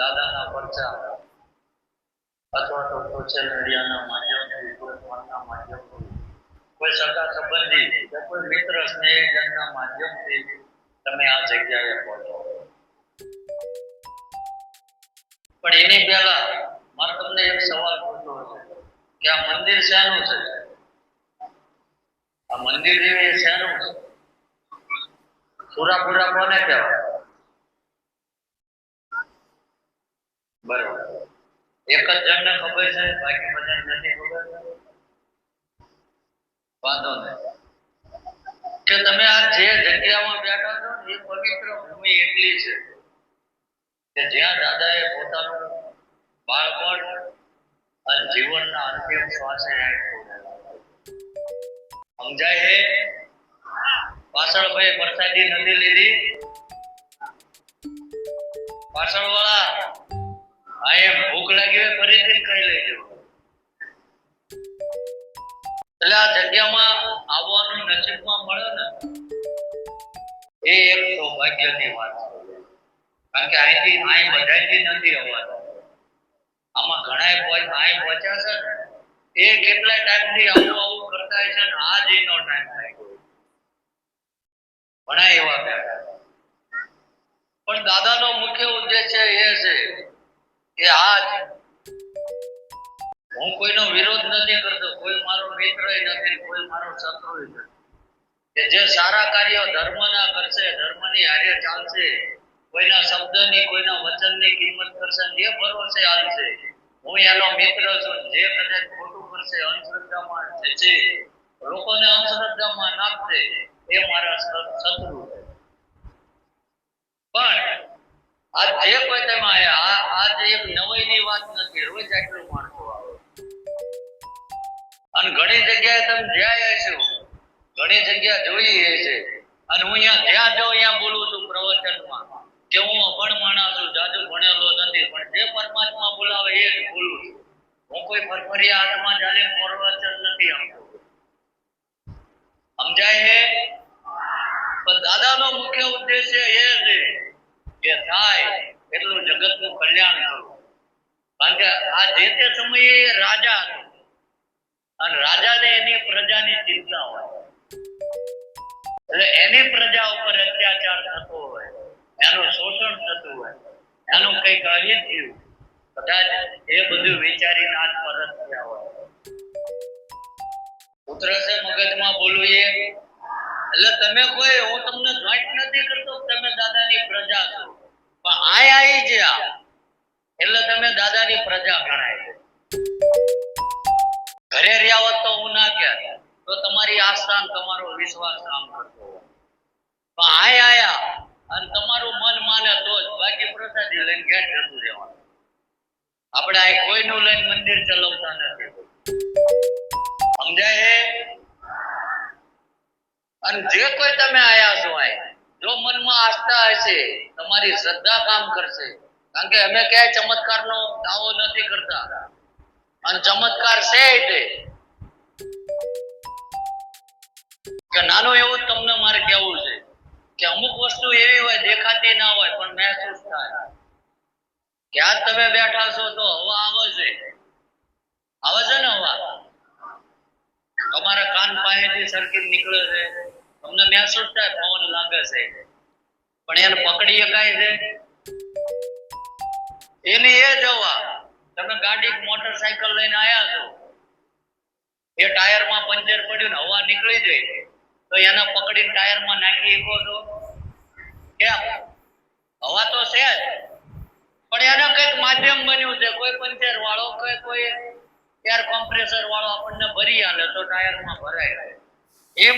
ભાષા અથવા તો સોશિયલ મીડિયાના માધ્યમથી કોઈ ફોનના માધ્યમથી કોઈ સગા સંબંધી કોઈ મિત્ર, સ્નેહજનના માધ્યમથી તમે આ જગ્યાએ પહોંચો. પણ એની પહેલા મારે તમને એક સવાલ પૂછવો છે કે આ મંદિર શાનું છે? આ મંદિર જે શેનું છે? પૂરા કોને કહેવાય? બાળપણ અને જીવનના અંતિમ શ્વાસે સમજાય હે પાછળ ભાઈ પ્રસાદી નથી લીધી. પાછળ વાળા એમ ભૂખ લાગી હોય ફરીથી છે. આમાં ઘણા પહોંચ્યા છે એ કેટલા ટાઈમથી આવું આવું કરતા છે ને ટાઈમ થાય ઘણા એવા બેઠા. પણ દાદાનો મુખ્ય ઉદ્દેશ્ય એ છે કે આજ હું કોઈનો વિરોધ નથી કરતો. કોઈ મારો મિત્ર નથી, કોઈ મારો શત્રુ નથી. કે જે સારા કાર્યો ધર્મના કરશે, ધર્મની હારે ચાલશે, કોઈના શબ્દની, કોઈના વચનની કિંમત કરશે જે ભરોસે હાલશે. હું એનો મિત્ર છું, જે કદાચ ખોટું કરશે, અંધશ્રદ્ધામાં જશે. લોકોને અંધશ્રદ્ધામાં નાખશે, એ મારા શત્રુ છે. પણ આ જે કોઈ તમે આ આ જે એક નવાઈની વાત નથી, રોજ આટલું માણસો આવે. અને ઘણી જગ્યાએ તમે જ્યાં છો, ઘણી જગ્યા જોઈ છે. અને હું અહીંયા જ્યાં જાઉં, અહીંયા બોલું છું પ્રવચનમાં કે હું અભણ માણસ છું, જાજુ ભણેલો નથી, પણ જે પરમાત્મા બોલાવે એ જ બોલું છું. હું કોઈ ફરફરિયા હાથમાં ચાલે પ્રવચન નથી આપતો. સમજાય હે પણ દાદાનો મુખ્ય ઉદ્દેશ્ય એ છે કે થાય એટલું જગતનું કલ્યાણ કરવું કારણ કે આ જે તે સમયે રાજા હતો. અને રાજાને એની પ્રજાની ચિંતા હોય. એટલે એની પ્રજા ઉપર અત્યાચાર થતો હોય. એનું શોષણ થતું હોય. એનું કંઈક અહિત થયું. કદાચ એ બધું વિચારીને આજ પરત થયા હોય. ઉતરશે મગજમાં બોલવું એ એટલે તમે કોઈ, હું તમને જોઈન્ટ નથી કરતો, તમે દાદાની પ્રજા છો. પણ આય આવી. જ્યાં એટલે તમે દાદાની પ્રજા ગણાય ઘરે રહ્યા હોત તો હું ના કહેત. તો તમારી આસ્થા તમારો વિશ્વાસ કામ કરતો પણ આય આયા અને તમારું મન માને તો જ બાકી પ્રસાદી લઈને ઘેર જતું રહેવાનું. આપણે આ કોઈનું લઈને મંદિર ચલાવતા નથી. સમજાય અને જે કોઈ તમે આયા છો આય જો મનમાં આસ્થા હશે, તમારી શ્રદ્ધા કામ કરશે. કારણ કે અમે ક્યાંય ચમત્કારનો દાવો નથી કરતા. અને ચમત્કાર છે એટલે કે નાનું એવું તમને મારે કહેવું છે કે અમુક વસ્તુ એવી હોય, દેખાતી ના હોય, પણ મહેસૂસ થાય. ક્યાં તમે બેઠા છો તો હવા આવે છે. આવે છે ને હવા? તમારા કાન પાસેથી સર્કિટ નીકળે છે. તમને મહેસૂસ થાય પવન લાગે છે. પણ એને પકડી શકાય છે? એની એ જ હવા. તમે ગાડી મોટરસાયકલ લઈને આયા છો. એ ટાયરમાં પંચર પડ્યું ને હવા નીકળી જાય તો એને પકડીને ટાયરમાં નાખી શકો છો? કેમ? હવા તો છે જ. પણ એને કંઈક માધ્યમ બન્યું છે. કોઈ પંચર વાળો કે કોઈ એર કોમ્પ્રેસર વાળો આપણને ભરી આલે તો ટાયરમાં ભરાય. એમ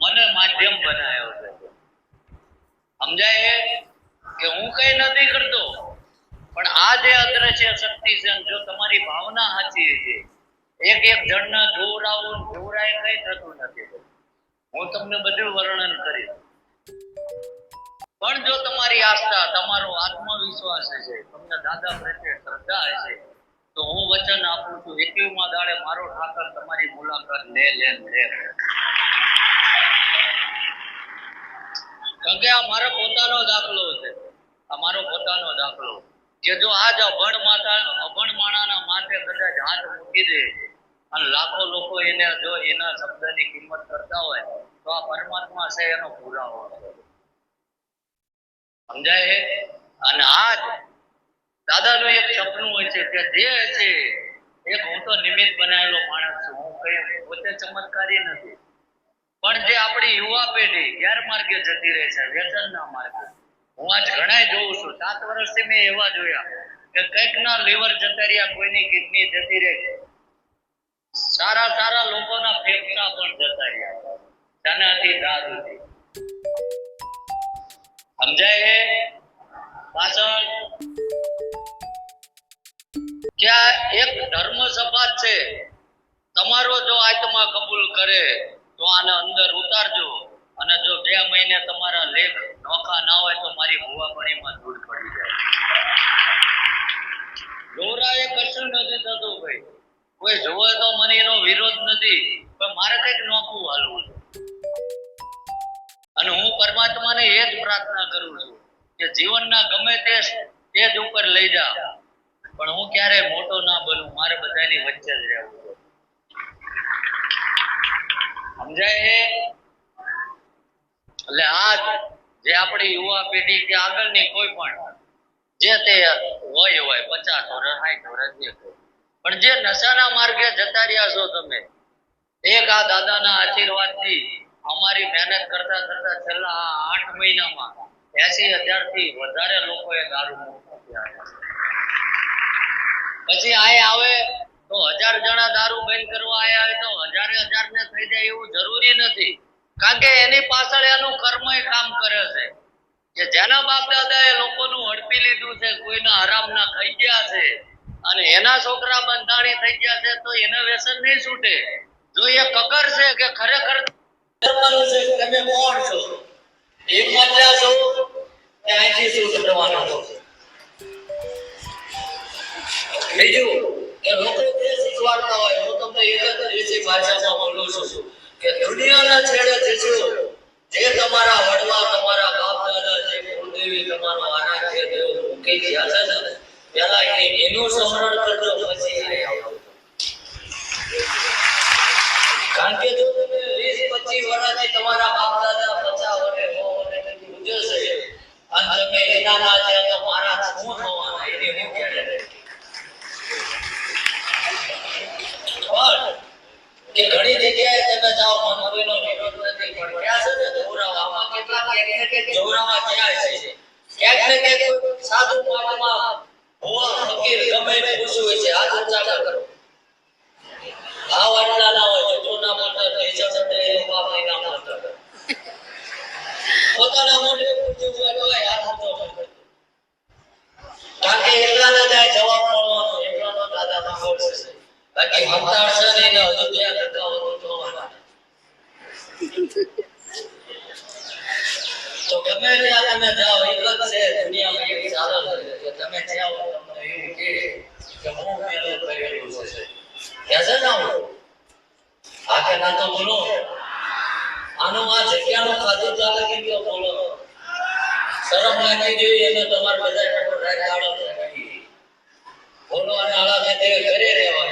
મને માધ્યમ બનાવ્યો છે. સમજાય કે હું કઈ નથી કરતો, પણ આ જે અદ્રશ્ય શક્તિ છે જો તમારી ભાવના સાચી છે, એક એક જણના જોવરાવું જોરાય કઈ થતું નથી. હું તમને બધું વર્ણન કરીશ. પણ જો તમારી આસ્થા, તમારો આત્મવિશ્વાસ છે, તમને દાદા પ્રત્યે શ્રદ્ધા હશે તો હું વચન આપું છું એકવીમાં દાડે મારો ઠાકર તમારી મુલાકાત લે લે લે. કારણ કે આ મારો પોતાનો દાખલો છે. આ મારો પોતાનો દાખલો. કે જો આજ અભણ માતા, અભણ માણાના માથે કદાચ હાથ મૂકી દે અને લાખો લોકો એને જો એના શબ્દની કિંમત કરતા હોય, તો આ પરમાત્મા છે એનો પુરાવો સમજાય છે? અને આજ દાદાનું એક સપનું હોય છે કે જે છે, એક હું તો નિમિત્ત બનાવેલો માણસ છું. હું કઈ પોતે ચમત્કારી નથી. પણ જે આપણી યુવા પેઢી ગેરમાર્ગે જતી રહે છે, વ્યસનના માર્ગે. હું આજ ઘણા જોઉં છું. સાત વર્ષથી મેં એવા જોયા કે કંઈક ના લીવર જતા રહ્યા કોઈની કિડની જતી રહે સારા સારા લોકોના ફેફસા પણ જતા રહ્યા તેનાથી દારૂથી સમજાય છે પાછળ. કે આ એક ધર્મ સભા છે. તમારો જો આત્મા કબૂલ કરે, તો આને અંદર ઉતારજો. અને જો બે મહિને તમારા લેખ નોખા ના હોય, તો મારી ભૂવાપણીમાં દૂર પડી જાય. ગૌરાએ કશું નથી થતું ભાઈ. કોઈ જોવે તો મને એનો વિરોધ નથી, પણ મારે કંઈક નોખું હાલવું છે. અને હું પરમાત્માને એ જ પ્રાર્થના કરું છું કે જીવનના ગમે તે સ્ટેજ ઉપર લઈ જા. પણ હું ક્યારે મોટો ના બનું મારે બધાની વચ્ચે જ રહેવું સમજાય એટલે આજ જે આપણી યુવા પેઢી કે આગળની કોઈ પણ, જે તે હોય હોય, પચાસ વર્ષ સાઠ વર્ષ જે પણ જે નશાના માર્ગે જતા રહ્યા છો તમે, એક આ દાદાના આશીર્વાદથી અમારી મહેનત કરતા કરતા છેલ્લા આઠ મહિનામાં એસી હજારથી વધારે લોકોએ દારૂ મુક્ત. પછી આય આવે તો હજાર જણા દારૂ બંધ કરવા આયા હોય તો હજારે હજાર ને થઈ જાય એવું જરૂરી નથી. કારણ કે એની પાછળ એનું કર્મ કામ કરે છે. કે જેના બાપ દાદાએ લોકોનું હડપી લીધું છે, કોઈના હરામના ખાઈ ગયા છે, અને એના છોકરા બંધાણી થઈ ગયા છે, તો એને વ્યસન નહીં છૂટે. જો એ કકર છે કે ખરેખર કરવાનું છે, તમે કોણ છો? મતલા છો કે શું કરવાનું છો? બીજું કે લોકો જે શીખવાડતા હોય, હું તમને એક જ દેશી ભાષામાં બોલું છું કે દુનિયાના છેડે જશો જે તમારા વડવા, તમારા બાપ દાદા, જે કુળદેવી તમારો આરાધ્ય દેવ મૂકી ગયા છે ને, પહેલા એ- એનું સ્મરણ કરજો, પછી આવજો. કારણ કે જો તમે વીસ, પચીસ વર્ષથી તમારા બાપ દાદા પચાસ વર્ષે સો વર્ષે ગુજરશે અને તમે એના ના છે તો મારા શું થવાના? એની હું guarantee? પણ કે ઘણી જગ્યાએ તમે જાઓ મને વિરોધ નથી, પણ ક્યાં છે ને જોરાવામાં કેટલા ક્યાંક ને ક્યાંક જોરામાં ક્યાં છે? ક્યાંક ને ક્યાંક સાધુ પાઠમાં ભુવા ફકીર ગમે પૂછ્યું હોય છે, હાથ ઊંચા કરો. આ આટલા ના હોય જો ના બોલતા તો ઈજા સાથે આપણે ના બોલતા પોતાના મોઢે પૂછ્યું હોય તો હાથ ઊંચો કરો કારણ કે એકલાના જાય જવાબ મળવાનો, એકલાનો દાદા ના બોલશે બાકી હમતાળ છે ને હજુ બે વધુ જોવાના તો ગમે ત્યાં તમે જાઓ, એક જ છે દુનિયામાં, એક ચાલો છે. તમે જાઓ તમને એવું કે કે હું પેલું કરેલું છે. કે છે ને? હા કે ના તો બોલો. આનો આ જગ્યાનો ખાધું ચાલે કે કયો બોલો? શરમ લાગી જોઈએ એને તમારે બધા ઠાકોર રાખાડો તો બોલો અને આળા મેં તે ઘરે રહેવા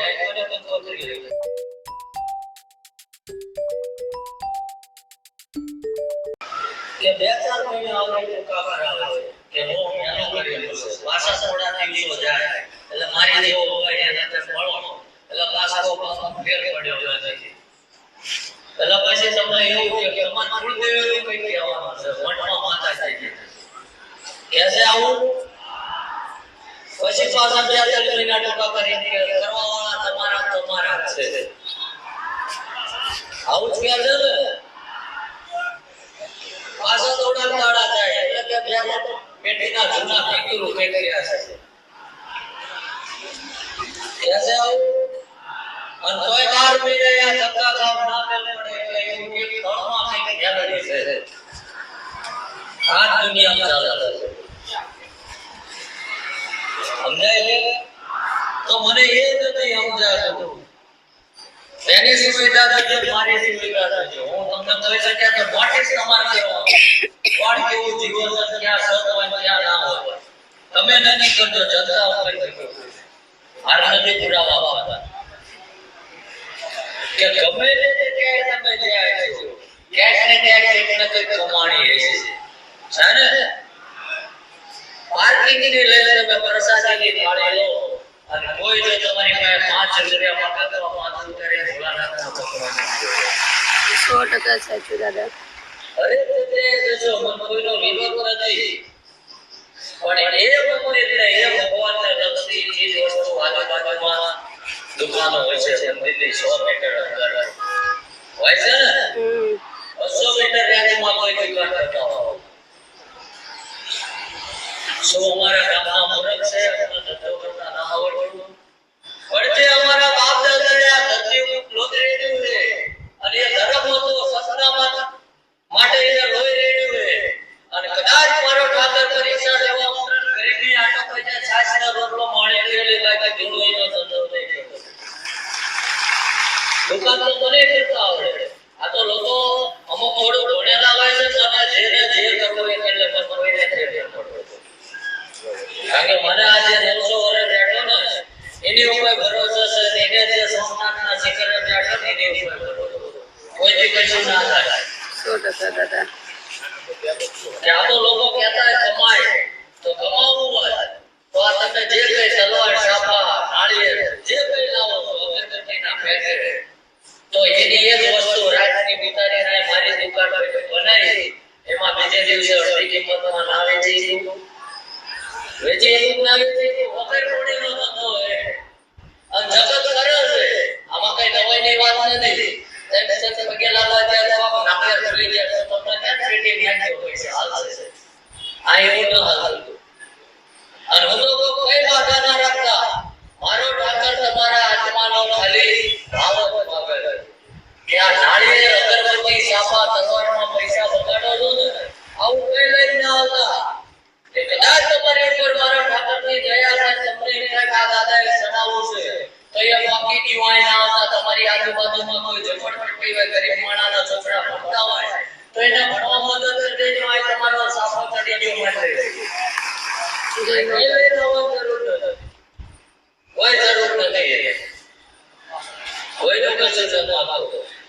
કે બે ચાર મહિના આવે તો કાકા આવે. કે હું એનું કરેલું છે. પાછા થોડા દિવસો જાય. એટલે મારી જેવો હોય એને તે મળો એટલે પાછો પાછો ફેર પડ્યો નથી. એટલે પછી તમને એવું કે અમાર કુળદેવી કઈ કહેવાનું છે મનમાં માતા થઈ ગઈ કેસે આવું? પછી પાછા બે ત્રણ મહિના ટૂંકા કરી કે કરવા વાળા તમારા તમારા છે. આવું કહે છે ને પાછા દોડા દાડા જાય એટલે કે બે પેટીના જૂના પીકી રૂપે કર્યા છે કેસે આવું? અને તોય બાર મહિને આ ધક્કા ખાવ ના મેલ પડે એટલે એવું કે ઘરમાં કંઈક છે. આ જ દુનિયામાં ચાલે છે. સમજાય તો મને એ જ નથી સમજાતું એની સુવિધા થશે મારી સુવિધા થશે હું તમને કહી શક્યા કે મોટી જ તમારે કોણ કેવું જીવન ક્યાં સત ક્યાં ના હોય? તમે નક્કી કરજો, જનતા ઉપર. મારે નથી પુરાવા આપવા કે ગમે તે જગ્યાએ તમે જાય છો, ક્યાંક ને ક્યાંક કંઈક ને કમાણી હશે. છે ને? પાર્કિંગની લઈને તમે પ્રસાદીની થાળી લો અને કોઈ જો તમારી પાસે પાંચ રૂપિયા માંગે તો પાંચ રૂપિયા પકડવાના છે. સો ટકા સાચું દાદા. અરે તે જો મન કોઈનો વિરોધ નથી. પણ એ મંદિરને એ ભગવાનને લગતી ચીજ વસ્તુ આજુબાજુમાં દુકાનો હોય છે મંદિરની સો મીટર અંદર. હોય છે ને? બસો મીટર રેન્જમાં કોઈ દુકાન કરતા હોય. શું અમારા ગામમાં મૂરખ છે? ધંધો પણ જે અમારા બાપ દાદાએ આ ધરતી લોહી રેડ્યું છે. અને એ ધર્મ હતો સસનામાં ના થાય. સો ટકા દાદા. ત્યાં તો લોકો કહેતા કમાય તો કમાવું હોય. તો આ તમે જે કઈ તલવાર સાપા નાળિયેર જે કઈ લાવો છો અગરબત્તીના પેકેટ તો એની એક વસ્તુ રાતની બિચારીને મારી દુકાન બનાવી એમાં બીજે દિવસે અડધી કિંમતમાં ના વેચી દીધું વેચી દીધું ના વેચી દીધું વગર કોડીનો ધંધો હોય. અને જગત કરે છે. આમાં કઈ નવાઈની વાત નથી. જાય તો તમને ક્યાં પેટી નાખ્યો પૈસા હાલશે આ એવું ન હાલતું અને હું તો કહું, કઈ ના રાખતા મારો ઠાકર તમારા આત્માનો ખાલી ભાવ જ કે આ નાળિયેર અગરબત્તી સાપા તલવારમાં પૈસા બગાડો છો ને આવું કોઈ લઈને ના આવતા. કે કદાચ તમારી ઉપર મારા ઠાકરની દયા તો બાકી ની હોય ના આવતા તમારી આજુબાજુમાં કોઈ ઝપડપટ્ટી હોય ગરીબ માણાના છોકરા ભણતા હોય તો એને ભણવા મદદ કરી આ તમારો સાફો ચડી ગયો માટે જરૂર નથી. કોઈ કશું જતો.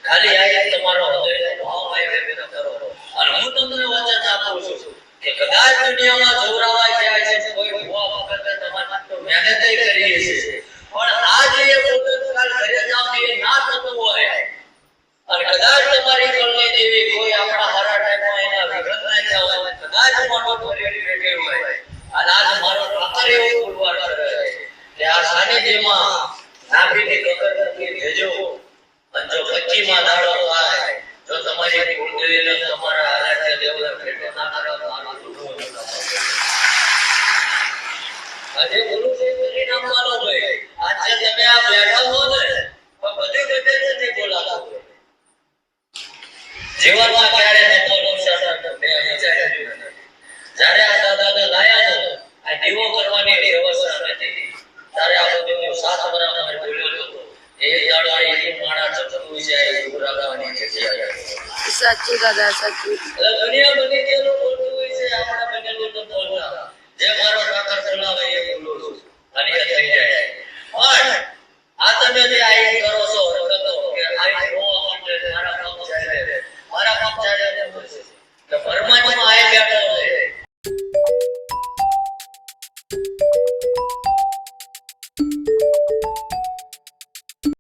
ખાલી આ તમારો હૃદયનો ભાવ કરો. અને હું તમને વચન આપું છું કે કદાચ દુનિયામાં બેઠા હો ને તો બધી ગટે નથી બોલાતા જીવનમાં ક્યારે નતો નુકસાન મેં વિચાર્યું જ્યારે આ દાદાને લાયા તો આ દીવો કરવાની એની વ્યવસ્થા નથી ત્યારે આ બધું હું સાત બરાબર બોલ્યો હતો એ જાણવાની એ માણા ચકલું છે એ ગુરાવાની જગ્યાએ સાચું, દાદા, સાચું. દુનિયા બની ગયેલું બોલતું હોય છે આપણા બનેલું તો બોલતા જે મારો ઠાકર ચલાવે એ બોલું છું. અને એ થઈ જાય. પણ આ તમે જે આઈ કરો છો તો કે આઈ નો માટે મારા કામ ચાલે મારા કામ ચાલે તો પરમાત્મા આઈ બેઠો